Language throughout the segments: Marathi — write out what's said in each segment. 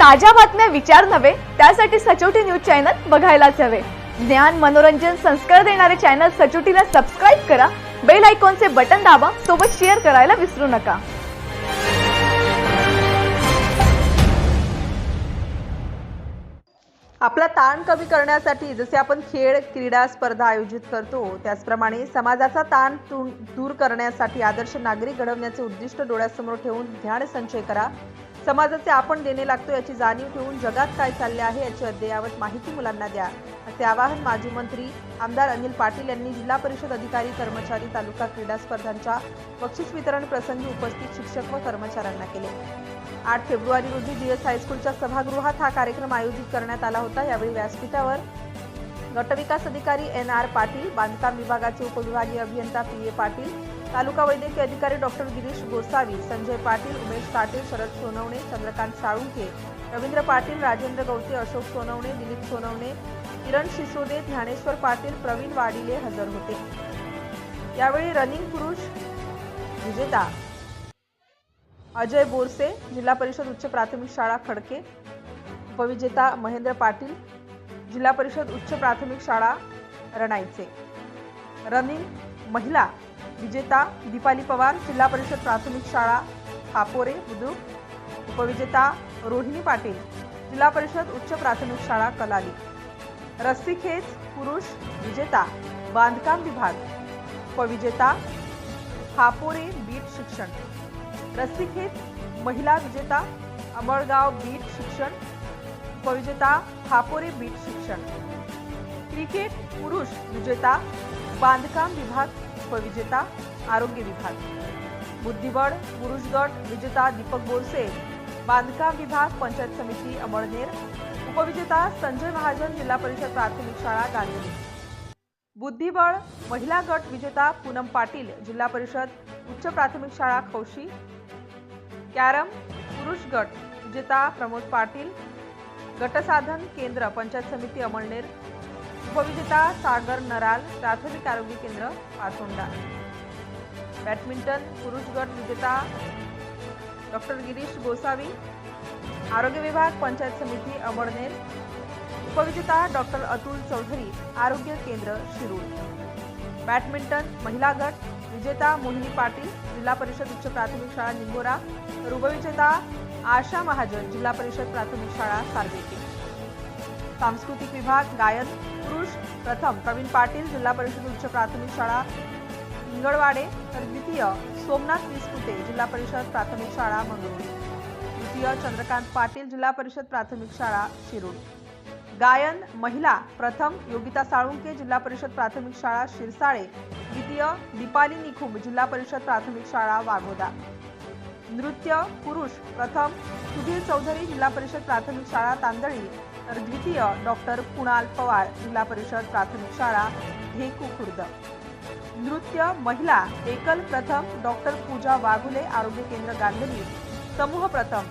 ताज्या बातम्या विचार नव्हे त्यासाठी सचोटी न्यूज चॅनल बघायलाच हवे. ज्ञान मनोरंजन संस्कार देणारे चॅनल सचोटीला सबस्क्राईब करा बेल आयकॉनचे बटन दाबा सोबत शेअर करायला विसरू नका. आपला ताण कमी करण्यासाठी जसे आपण खेळ क्रीडा स्पर्धा आयोजित करतो त्याचप्रमाणे समाजाचा ताण तु- दूर करण्यासाठी आदर्श नागरिक घडवण्याचे उद्दिष्ट डोळ्यासमोर ठेवून ध्यान संचय करा. समाजाचे आपण देणे लागतो याची जाणीव ठेवून जगात काय चालले आहे याची अद्ययावत माहिती मुलांना द्या. असे आवाहन माजी मंत्री आमदार अनिल पाटील यांनी जिल्हा परिषद अधिकारी कर्मचारी तालुका क्रीडा स्पर्धांच्या बक्षीस वितरण प्रसंगी उपस्थित शिक्षक व कर्मचाऱ्यांना केले. आठ फेब्रुवारी रोजी जीएस हायस्कूलच्या सभागृहात हा कार्यक्रम आयोजित करण्यात आला होता. यावेळी व्यासपीठावर गटविकास अधिकारी एन आर पाटील बांधकाम विभागाचे उपविभागीय अभियंता पी ए पाटील तालुका वैद्यकीय अधिकारी डॉक्टर गिरीश गोसावी संजय पाटील उमेश पाटील शरद सोनवणे चंद्रकांत साळुंके रवींद्र पाटील राजेंद्र गवते अशोक सोनवणे दिलीप सोनवणे किरण शिसोदे ज्ञानेश्वर पाटील प्रवीण वाडिले हजर होते. यावेळी रनिंग पुरुष विजेता अजय बोरसे जिल्हा परिषद उच्च प्राथमिक शाळा खडके उपविजेता महेंद्र पाटील जिल्हा परिषद उच्च प्राथमिक शाळा रणाईचे. रनिंग महिला विजेता दीपाली पवार जिल्हा परिषद प्राथमिक शाळा हापोरे बुद्रुक उपविजेता रोहिणी पाटील जिल्हा परिषद उच्च प्राथमिक शाळा कलाली. रस्सीखेच पुरुष विजेता बांधकाम विभाग उपविजेता हापोरे बीट शिक्षण. रस्सीखेच महिला विजेता अमळगाव बीट शिक्षण उपविजेता हापोरे बीट शिक्षण. क्रिकेट पुरुष विजेता बांधकाम विभाग उपविजेता आरोग्य विभाग. बुद्धिबळ पुरुष गट विजेता दीपक बोरसे बांधकाम विभाग पंचायत समिती अमळनेर उपविजेता संजय महाजन जिल्हा परिषद प्राथमिक शाळा गांधली बुद्धिबळ महिला गट विजेता पूनम पाटील जिल्हा परिषद उच्च प्राथमिक शाळा खौशी. कॅरम पुरुष गट विजेता प्रमोद पाटील गटसाधन केंद्र पंचायत समिती अमळनेर उपविजेता सागर नराल प्राथमिक आरोग्य केंद्र पाचोंडा बॅडमिंटन पुरुष गट विजेता डॉक्टर गिरीश गोसावी आरोग्य विभाग पंचायत समिती अमळनेर उपविजेता डॉक्टर अतुल चौधरी आरोग्य केंद्र शिरूर. बॅडमिंटन महिला गट विजेता मोहिनी पाटील जिल्हा परिषद उच्च प्राथमिक शाळा निंबोरा तर उपविजेता आशा महाजन जिल्हा परिषद प्राथमिक शाळा सार्वेके सांस्कृतिक विभाग गायन पुरुष प्रथम प्रवीण पाटील जिल्हा परिषद उच्च प्राथमिक शाळा इंगळवाडे तर द्वितीय सोमनाथ विस्पुते जिल्हा परिषद प्राथमिक शाळा मंगळूर द्वितीय चंद्रकांत पाटील जिल्हा परिषद प्राथमिक शाळा शिरूर. गायन महिला प्रथम योगिता साळुंके जिल्हा परिषद प्राथमिक शाळा शिरसाळे. द्वितीय दीपाली निखुम जिल्हा परिषद प्राथमिक शाळा वाघोदा. नृत्य पुरुष प्रथम सुधीर चौधरी जिल्हा परिषद प्राथमिक शाळा तांदळी तर द्वितीय डॉक्टर कुणाल पवार जिल्हा परिषद प्राथमिक शाळा ढेकू खुर्द. नृत्य महिला एकल प्रथम डॉक्टर पूजा वाघुले आरोग्य केंद्र गांधली. समूह प्रथम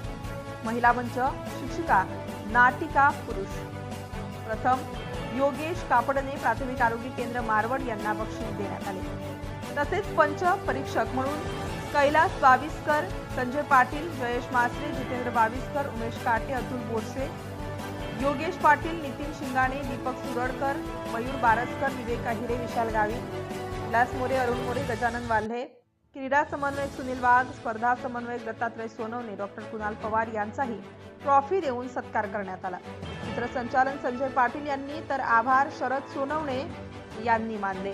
महिला मंच शिक्षिका नाटिका पुरुष. प्रथम योगेश कापडने प्राथमिक आरोग्य केंद्र मारवड यांना बक्षीस देण्यात आले. तसेच पंच परीक्षक म्हणून कैलास बाविस्कर संजय पाटील जयेश मासरे जितेंद्र बाविस्कर उमेश काटे अतुल बोरसे योगेश पाटील नितीन शिंगाणे दीपक सुरडकर मयूर बारसकर विवेक अहिरे विशाल गावी विलास मोरे अरुण मोरे गजानन वाल्हे क्रीडा समन्वयक सुनील वाघ स्पर्धा समन्वयक दत्तात्रय सोनवणे डॉक्टर कुणाल पवार यांचाही ट्रॉफी देऊन सत्कार करण्यात आला. चित्रसंचालन संजय पाटील यांनी तर आभार शरद सोनवणे यांनी मानले.